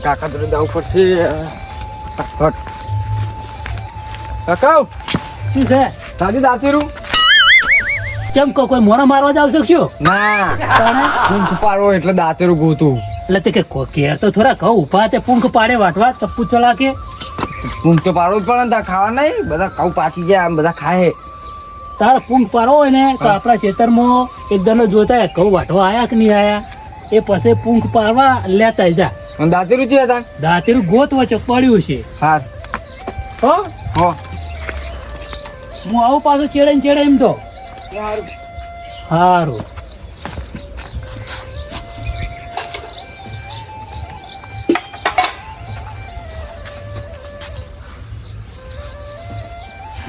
કાકા જોડે જવું પડશે કાકા શું છે દાદી દાંતીરું કેમ કો કોઈ મોણા મારવા જાવ છો શું ના પૂંખ પાડો એટલે દાંતેરું ગોતું એટલે તે કે કેર તો થોડા કહું ઊભા તે પૂંખ પાડે વાટવા ચપ્પુ ચલા કે પૂંખ તો પાડો જ પડે તાર ખાવા નહીં બધા કઉ પાછી જાય આમ બધા ખાય તારે પૂંખ પાડો હોય ને તો. આપણા ખેતરમાં એકદમ જોતા કઉ વાટવા આયા કે નહીં આયા એ પછી પૂંખ પાડવા લેતા જા અને દાંતેરું છે હતા દાંતેરું ગોત વચ્ચે પડ્યું છે. હાર. હો? હો. હું આવું પાછું ચેડે ને ચેડે એમ તો. સારું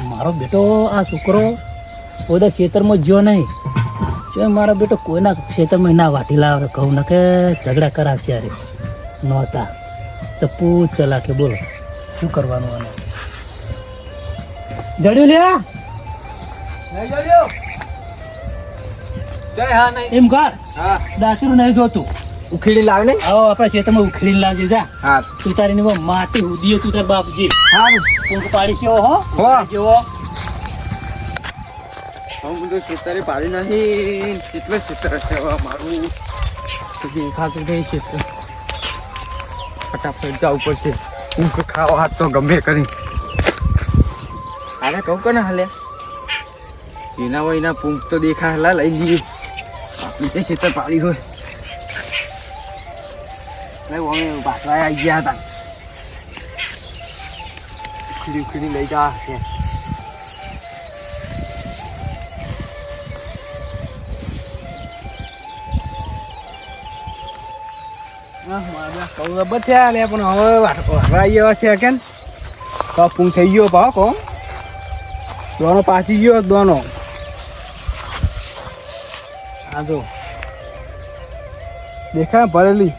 મારો બેટો આ છોકરો બધા ખેતરમાં જ્યો નહીં. જો મારો બેટો કોઈના ખેતરમાં ના વાટી લાવે કહું ને કે ઝઘડા કરાવશે અરે નહોતા. ચપ્પુ ચલા કે બોલો શું કરવાનું આને? જડ્યું હા નહીં. એમ કર. દાસરું નહીં જોતું. ઉખેડી લાવ ને આવો આપણા ખેતરમાં ઉખેડી લાવજે જા. હા. તું તારી માટી ઉદીયો તું તાર બાપજી. સારું ઊંઘ પાડી છે હો હો. જેવો હું. બધું ખેતરે પાડી નથી કેટલે ખેતર છે મારું. દેખાતું નહીં ખેતર ફટાફટ જવું ખાવા તો ગમે કરી. અરે કહું કે ને હાલે? એના હોય એના પૂંખ તો દેખા હલા લઈ લઈએ. આપણી તે ખેતર હોય. અમે પાછા આવી ગયા હતા. ઉખડી લઈ જા રબર થયા લે પણ હવે હરાઈ એવા છે કે કપું ગયો ભાવ કો દોનો પાછી ગયો દોનો આ જો દેખાય ભરેલી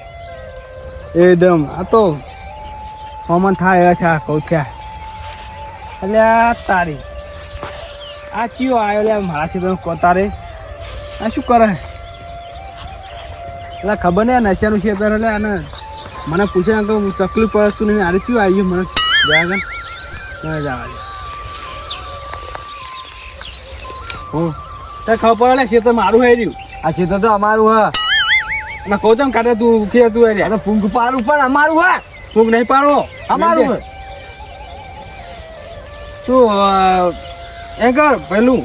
એકદમ આ તો હમન થાય એવા છે આ કહું થયા એટલે આ તારી આ ચિયો આવ્યો લે મારા છે કોતારે આ શું કરે એટલે ખબર નહીં આ નશાનું ખેતર એટલે અને મને પૂછે ને તો હું તકલીફ પડે તું નહીં. આરે શું આવી મને જવા મને જવા દે હો. તે ખબર પડે લે ખેતર મારું હે રહ્યું? આ ખેતર તો અમારું હા. મેં કહું છું કાઢે તું કે તું હે અને ફૂંક પાડું પણ અમારું હા. ફૂંક નહીં પાડો. અમારું. તું એ કર પેલું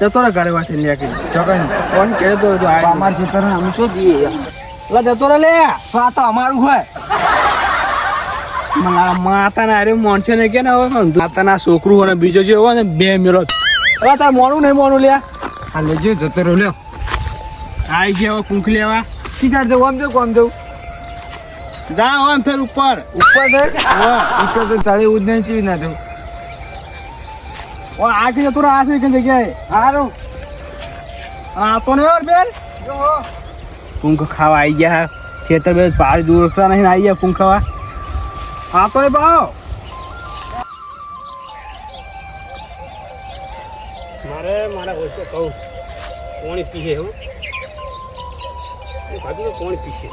જતો રે ઘરે વાંચી લે કે. ચોકન કોણ કહે તો જો આ અમારું ખેતર ને અમે શું દઈએ લે લે. આ તો અમારું હોય. મને માતા ના અરે મોનસે ને કે ને માતા ના છોકરું અને બીજો જે હોય ને બે મેળો. હવે તાર મોનું નહીં મોનું લે. આ લેજો જતો રહ્યો લ્યો. આઈ ગયો પૂંખ લેવા. કી સાઈડ જવું? આમ જવું કોમ જવું? જા આમ ફેર ઉપર. ઉપર ઉપર તો તળે ઉદ નહીં ચીવી ના જવું. ઓ આ કે જતો આ છે કે જગ્યાએ સારું આ તો ને બેન? પૂંખ ખાવા આવી ગયા. ખેતર બે પાડી દૂર રસ્તા નહીં આવી ગયા પૂંખ ખાવા. હા, તો ભાવ મારે, મારા કોણ પીએ કોણ પીશે?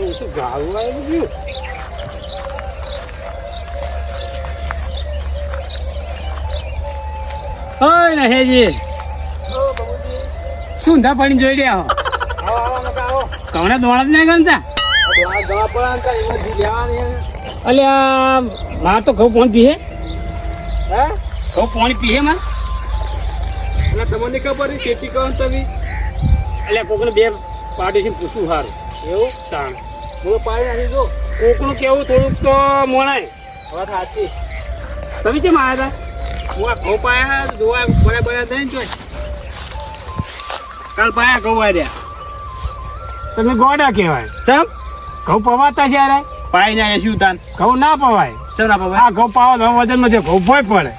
મારું ઓછું ગાળું આવેલું ગયું ઓય નહેજી. શું ઊંધા પડીને જોઈ રહ્યા હો? કવણે દોડા જ નહીં ગણતા અલ્યા માર તો ઘઉં પાણી પીએ. ઘઉં પાણી પીએ માં એટલે તમને ખબર ખેતી કરો તમે. એટલે કોકને બે પાર્ટીશન પૂછવું સારું એવું? તાણ. હું પાડી નાખી દો કોકનું કેવું થોડુંક તો મોણાય. સાચી. તમે કેમ આવ્યા હતા? હું આ ઘઉં પાયા જોવા બળ્યા થઈ થઈને જોઈ કાલ પાયા ઘઉં આવ્યા તમે ગોડા કહેવાય. ચમ? ઘઉં પવાતા છે યાર. પાઈ ના શું તાન ઘઉં ના પવાય. ચમ ના પવાય? આ ઘઉં પાવા તો વજનમાં છે ઘઉં ભોય પડે.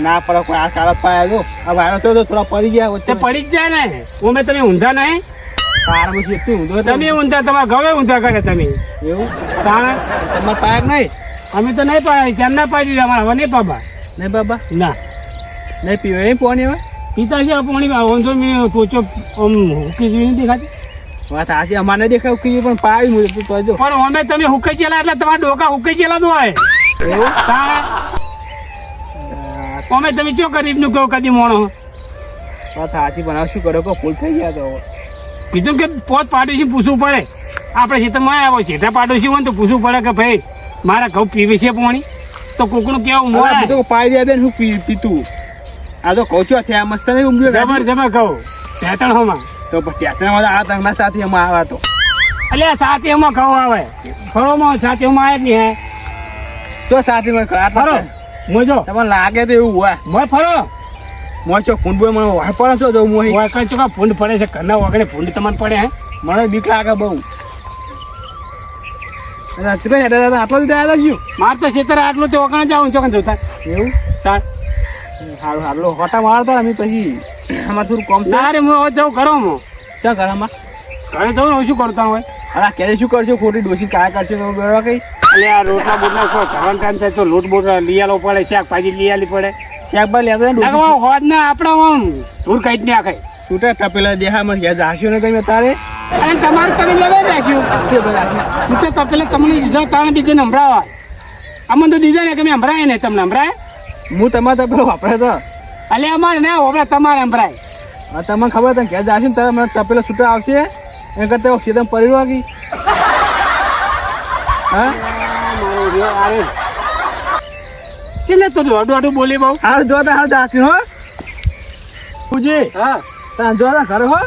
ના પડે કોઈ આ કાળા પાયા જો. આ વાયરો તો થોડા પડી ગયા વચ્ચે. પડી જ જાય ને. તમે ઊંધા નહીં? છે તું ઊંધો તમે ઊંધા તમારા ગમે ઊંધા કરે તમે. એવું? તાણે તમારા પાયક નહીં? અમે તો નહીં પાડી કેમ ના પાડી દીધા? અમારે હવે નહીં પાબા નહીં બાબા ના. નહીં પીવે નહીં પાણી હવે? પિતા છે પાણી વાંધો મેં ટોચો આમ હુકી જેવી દેખાતી. વાત સાચી અમારે દેખાય પણ પાવી મુજબ તો પણ અમે તમે હુકાઈ ચેલા એટલે તમારા ડોકા હુકી ચેલા તો હોય. એવું? અમે તમે ચો ગરીબનું કહો કદી મોણો? વાત સાચી પણ શું કરો કે ફૂલ થઈ ગયા તો. કીધું કે પોત પાડોશી પૂછવું પડે. આપણે ખેતરમાં આવ્યો છે પાડોશી હોય તો પૂછવું પડે કે ભાઈ મારા ઘઉં પીવે છે પાણી? તો કોકનું કેવું મોડા બધું પાઈ દે શું ને પી પીતું. આ તો કહું છું થયા મસ્ત નહીં ઊંઘ્યો જબર જબર કહું. ત્યાં હોમાં તો ત્યાં આ તંગના સાથે એમાં આવ્યા તો. એટલે સાથે એમાં ઘઉં આવે. ફળોમાં સાથે એમાં આવે જ નહીં? હે તો સાથે આ ફરો. મોજો. તમને લાગે તો એવું હોય. મોય ફરો. મોય છો ફૂન બોય મને વાય પડે છો જો મોય કઈ ચોકા ફૂંડ પડે છે ઘરના વગડે ફૂંડ તમને પડે હે? મને બીક લાગે બહુ. અરે હેડે હેડે આટલો દીધા આવ્યા શું માર તો ખેતર આટલું તે વગણ જાઉં ચોકન જોતા? એવું? તાર સારું હારું હોટા મારતા અમે પછી અમારે થોડું કોમ સારે હું હવે જાઉં ઘરો હું ચા ઘરમાં? ઘરે જઉં ને શું કરતા હોય અરે આ શું કરશો? ખોટી ડોસી કાય કરશે તો બેવા કઈ? એટલે આ રોટલા બોટલા કોઈ ટાઈમ થાય તો લોટ બોટ લઈ આલો પડે શાકભાજી લઈ આલી પડે. શાકભાજી લેતા ને હોદ ના આપણા આમ ધૂળ કાઢી ને આખે છૂટા તપેલા દેહામાં ગયા જાશ્યો ને તમે તારે? અને તમારું તમે લેવા રાખ્યું. છૂટે તપેલા તમને દીધા તાણે બીજે અમને તો દીધા ને કે મેં સંભળાય ને તમને સંભળાય? હું તમારે તપેલો વાપરે તો. અમારે ના હોવે તમારે સંભળાય. તમને ખબર તમે ઘેર જાશે ને તારે મને તપેલો છૂટા આવશે. એ કરતા સીધા પડી વાગી. હા? એટલે તો દોડું દોડું બોલી બહુ? હાર જોતા હાલ જાશે હો. પૂજી હા. તાર જોતા ઘરે હો.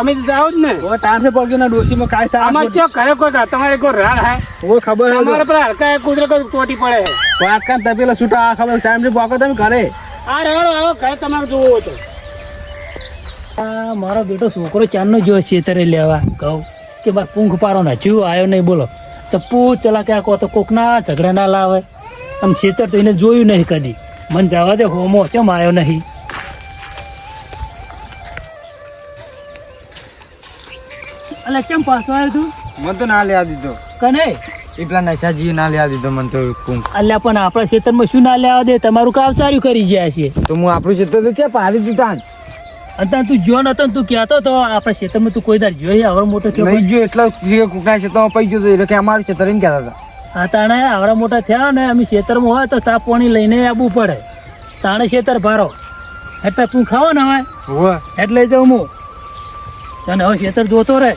અમે તો જાવ જ ને. ઓ ટાંસે પડજો ને ડોસીમાં કાય થાય અમારે ક્યાં કરે કોઈ તમારે કોઈ રાડ હે? ઓ ખબર હે તમારે પર હડકા કુદરે કોઈ ટોટી પડે. છે કાન તપેલા છૂટા આ ખબર ટાઈમથી બોકો તમે ઘરે. આ રેડો આવો ઘરે તમારે જોવો તો. મારો બેટો છોકરો ચાંદનો જો છેતરે લેવા. કહું કે બા પૂંખ પારો ને હજુ આવ્યો નહીં બોલો. ચપ્પુ ચલા ક્યાં કહો તો કોકના ઝઘડા ના લાવે. આમ છેતર તો એને જોયું નહીં કદી. મન જવા દે હોમો કેમ આવ્યો નહીં. અલે કેમ પાછો આવ્યો તું? મને તો ના લેવા દીધો. કને? એટલા નશા નશાજી ના લેવા દીધો મને તો કુંભ અલ્યા પણ આપણા ખેતરમાં શું ના લેવા દે? તમારું કામ સારું કરી ગયા છે. તો હું આપણું ક્ષેત્ર તો છે પાડી દીધા અત્યારે તું જો નતો ને તું કહેતો તો આપણા ખેતરમાં તું કોઈ દાર જોઈએ આવડો મોટો નહીં જો એટલા કુકના ક્ષેત્રમાં પૈ ગયો તો એટલે કે અમારું ક્ષેત્ર એમ કહેતા હતા. આ તાણે આવડા મોટા થયા ને અમે ખેતરમાં હોય તો સાફ પાણી લઈને આવવું પડે. તાણે ખેતર ભારો. એટલે તું ખાવો ને હવે. એટલે જાઉં હું. તને હવે ખેતર જોતો રહે.